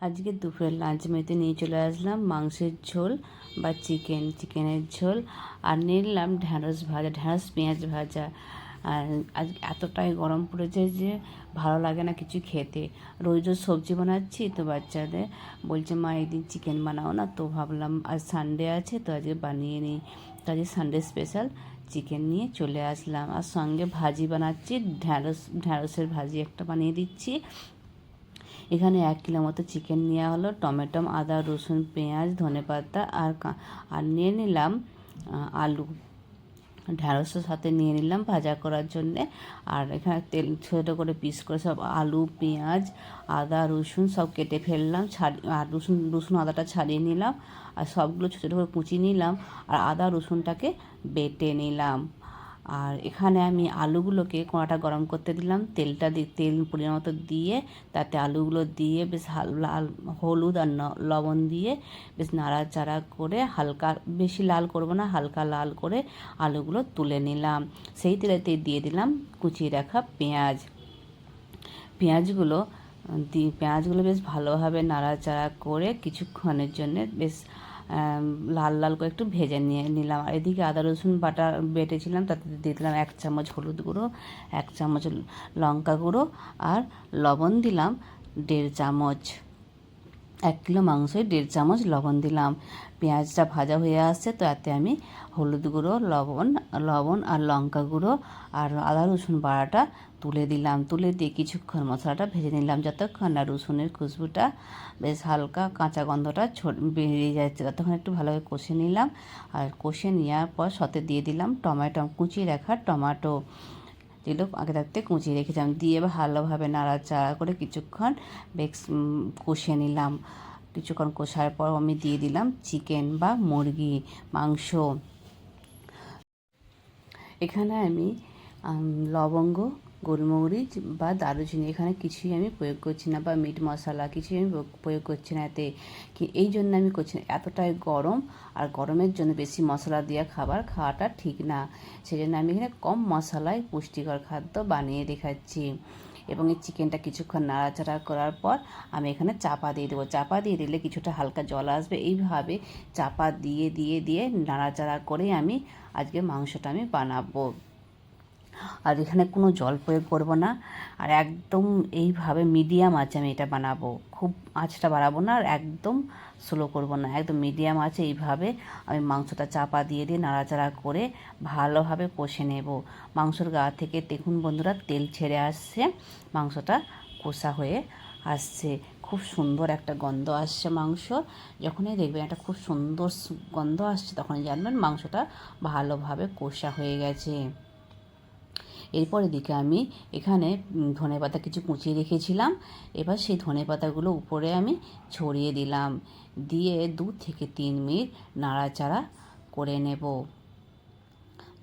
আজকে দুপুরের লাঞ্চ মেতে নিয়ে চলে আসলাম মাংসের ঝোল বা চিকেন, চিকেনের ঝোল। আর নিলাম ঢ্যাঁড়স ভাজা, ঢ্যাঁড়স, পেঁয়াজ ভাজা। আর আজ এতটাই গরম পড়েছে যে ভালো লাগে না কিছু খেতে। রোজ রোজ সবজি বানাচ্ছি তো বাচ্চাদের বলছে, মা, একদিন চিকেন বানাও না। তো ভাবলাম, আজ সানডে আছে তো আজকে বানিয়ে নিই। তো আজকে সানডে স্পেশাল চিকেন নিয়ে চলে আসলাম। আর সঙ্গে ভাজি বানাচ্ছি, ঢ্যাঁড়স, ঢ্যাঁড়সের ভাজি একটা বানিয়ে দিচ্ছি। এখানে এক কিলো মতো চিকেন নেওয়া হলো, টমেটো, আদা, রসুন, পেঁয়াজ ধনেপাতা আর আর নিয়ে নিলাম আলু। ঢ্যাঁড়সের সাথে নিয়ে নিলাম ভাজা করার জন্যে। আর এখানে তেল ছোটো করে পিস করে সব আলু, পেঁয়াজ, আদা, রসুন সব কেটে ফেললাম, ছাড়ি, আর রসুন রসুন আদাটা ছাড়িয়ে নিলাম। আর সবগুলো ছোটো ছোটো করে কুচি নিলাম, আর আদা, রসুনটাকে বেটে নিলাম। আর এখানে আমি আলুগুলোকে কড়াটা গরম করতে দিলাম। তেলটা দিয়ে তেল পরিমাণ মতো দিয়ে তাতে আলুগুলো দিয়ে বেশ লাল, হলুদ আর লবণ দিয়ে বেশ নাড়াচাড়া করে হালকা, বেশি লাল করব না, হালকা লাল করে আলুগুলো তুলে নিলাম। সেই তেলেতে দিয়ে দিলাম কুচিয়ে রাখা পেঁয়াজ। পেঁয়াজগুলো, দি, পেঁয়াজগুলো বেশ ভালোভাবে নাড়াচাড়া করে কিছুক্ষণের জন্য বেশ লাল লাল করে একটু ভেজে নিয়ে নিলাম। আর এদিকে আদা, রসুন, বাটা বেটেছিলাম, তাতে দিয়ে দিলাম এক চামচ হলুদ গুঁড়ো, এক চামচ লঙ্কা গুঁড়ো আর লবণ দিলাম দেড় চামচ। এক কিলো মাংসে দেড় চামচ লবণ দিলাম। পেঁয়াজটা ভাজা হয়ে আসছে, তো এতে আমি হলুদ গুঁড়ো, লবণ লবণ আর লঙ্কা গুঁড়ো আর আদা, রসুন বাড়াটা তুলে দিলাম। তুলে দিয়ে কিছুক্ষণ মশলাটা ভেজে নিলাম যতক্ষণ না রসুনের খুশবুটা বেশ হালকা কাঁচা গন্ধটা বেরিয়ে যাচ্ছে। ততক্ষণ একটু ভালোভাবে কষে নিলাম। আর কষে নেওয়ার পর সাথে দিয়ে দিলাম টমেটো, কুচিয়ে রাখা টমেটো। যেগুলো আগে থাকতে কুচিয়ে রেখেছিলাম দিয়ে ভালোভাবে নাড়াচাড়া করে কিছুক্ষণ বেক্স কষিয়ে নিলাম। কিছুক্ষণ কষার পর আমি দিয়ে দিলাম চিকেন বা মুরগি, মাংস। এখানে আমি, লবঙ্গ গোলমরিচ বা দারুচিনি, এখানে কিছুই আমি প্রয়োগ করছি না বা মিট মশলা কিছুই আমি প্রয়োগ- করছি না এতে। কি, এই জন্য আমি করছি না। এতটাই গরম আর গরমের জন্য বেশি মশলা দেওয়া খাবার খাওয়াটা ঠিক না। সেই জন্য আমি এখানে কম মশলায় পুষ্টিকর খাদ্য বানিয়ে দেখাচ্ছি। এবং এই চিকেনটা কিছুক্ষণ নাড়াচাড়া করার পর আমি এখানে চাপা দিয়ে দেবো। চাপা দিয়ে দিলে কিছুটা হালকা জল আসবে। এইভাবে চাপা দিয়ে দিয়ে দিয়ে নাড়াচাড়া করে আমি আজকে মাংসটা আমি বানাবো। আর এখানে কোনো জল প্রয়োগ করব না। আর একদম এইভাবে মিডিয়াম আছে আমি এটা বানাবো। খুব আঁচটা বাড়াবো না আর একদম স্লো করব না। একদম মিডিয়াম আছে এইভাবে আমি মাংসটা চাপা দিয়ে দিয়ে নাড়াচাড়া করে ভালোভাবে কষে নেব। মাংসর গা থেকে দেখুন বন্ধুরা, তেল ছেড়ে আসছে, মাংসটা কষা হয়ে আসছে। খুব সুন্দর একটা গন্ধ আসছে মাংস যখনই দেখবেন একটা খুব সুন্দর গন্ধ আসছে, তখনই জানবেন মাংসটা ভালোভাবে কষা হয়ে গেছে। এরপর এদিকে আমি এখানে ধনে পাতা কিছু কুচিয়ে রেখেছিলাম। এবার সেই ধনে পাতাগুলো উপরে আমি ছড়িয়ে দিলাম। দিয়ে দু থেকে তিন মিনিট নাড়াচাড়া করে নেব।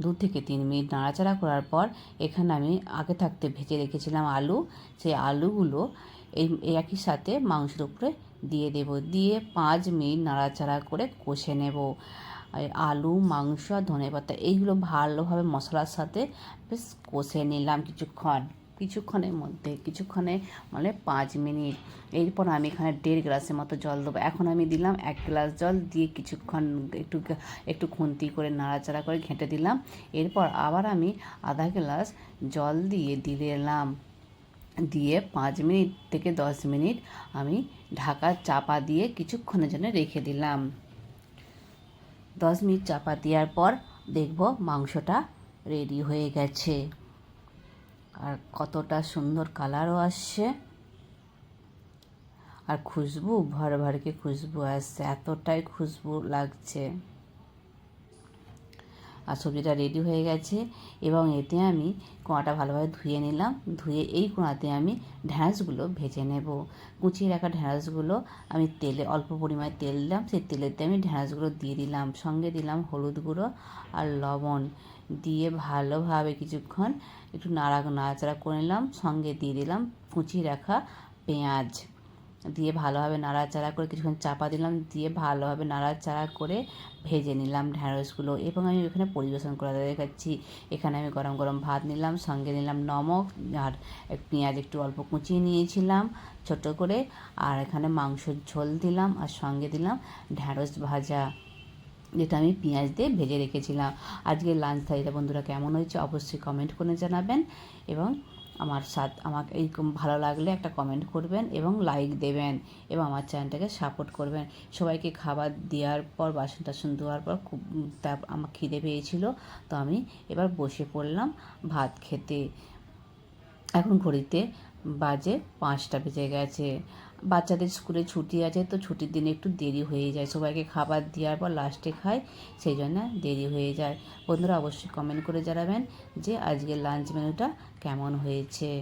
দু থেকে তিন মিনিট নাড়াচাড়া করার পর এখানে আমি আগে থাকতে ভেজে রেখেছিলাম আলু। সেই আলুগুলো এই একই সাথে মাংসের উপরে দিয়ে দেব। দিয়ে পাঁচ মিনিট নাড়াচাড়া করে কষে নেব। আলু, মাংস আর ধনেপাতা এইগুলো ভালোভাবে মশলার সাথে বেশ কষে নিলাম কিছুক্ষণ। কিছুক্ষণের মধ্যে, কিছুক্ষণে মানে পাঁচ মিনিট। এরপর আমি এখানে দেড় গ্লাসের মতো জল দেবো। এখন আমি দিলাম এক গ্লাস জল। দিয়ে কিছুক্ষণ একটু একটু খুন্তি করে নাড়াচাড়া করে ঘেঁটে দিলাম। এরপর আবার আমি আধা গ্লাস জল দিয়ে দিলাম। দিয়ে পাঁচ মিনিট থেকে দশ মিনিট আমি ঢাকা চাপা দিয়ে কিছুক্ষণের জন্য রেখে দিলাম। দশ মিনিট চাপা দেওয়ার পর দেখব মাংসটা রেডি হয়ে গেছে। আর কতটা সুন্দর কালারও আসছে। আর খুশবু, ভর ভরকে খুশবু আসছে। এতটাই খুশবু লাগছে। আর সবজিটা রেডি হয়ে গেছে। এবং এতে আমি কোঁয়াটা ভালোভাবে ধুয়ে নিলাম। ধুয়ে এই কোঁয়াতে আমি ঢ্যাঁড়সগুলো ভেজে নেব। কুচিয়ে রাখা ঢ্যাঁড়সগুলো আমি তেলে, অল্প পরিমাণে তেল দিলাম। সেই তেলেতে আমি ঢ্যাঁড়সগুলো দিয়ে দিলাম। সঙ্গে দিলাম হলুদ গুঁড়ো আর লবণ। দিয়ে ভালোভাবে কিছুক্ষণ একটু নাড়া নাড়াচাড়া করে নিলাম। সঙ্গে দিয়ে দিলাম কুচিয়ে রাখা পেঁয়াজ। দিয়ে ভালোভাবে নাড়াচাড়া করে কিছুক্ষণ চাপা দিলাম, দিয়ে ভালোভাবে নাড়াচাড়া করে ভেজে নিলাম ঢ্যাঁড়সগুলো এবং আমি এখানে পরিবেশন করে দেখাচ্ছি। এখানে আমি গরম গরম ভাত নিলাম, সঙ্গে নিলাম নমক আর পেঁয়াজ একটু অল্প কুচিয়ে নিয়েছিলাম ছোট করে, আর এখানে মাংসর ঝোল দিলাম আর সঙ্গে দিলাম ঢ্যাঁড়স ভাজা, যেটা আমি পেঁয়াজ দিয়ে ভেজে রেখেছিলাম। আজকে লাঞ্চ থালিটা বন্ধুরা কেমন হয়েছে অবশ্যই কমেন্ট করে জানাবেন এবং আমার সাথ, আমাকে এই ভালো লাগলে একটা কমেন্ট করবেন এবং লাইক দেবেন এবং আমার চ্যানেলটাকে সাপোর্ট করবেন। সবাইকে খাবার দেওয়ার পর, বাসন টাসন ধোয়ার পর খুব তা আমার খিদে পেয়েছিল, তো আমি এবার বসে পড়লাম ভাত খেতে। এখন ঘড়িতে বাজে পাঁচটা বেজে গেছে। বাচ্চাদের স্কুলে ছুটি আছে, তো ছুটির দিনে একটু দেরি হয়ে যায়। সবাইকে খাবার দেওয়ার পর লাস্টে খায়, সেই জন্য দেরি হয়ে যায়। বন্ধুরা, অবশ্যই কমেন্ট করে জানাবেন যে আজকের লাঞ্চ মেনুটা কেমন হয়েছে।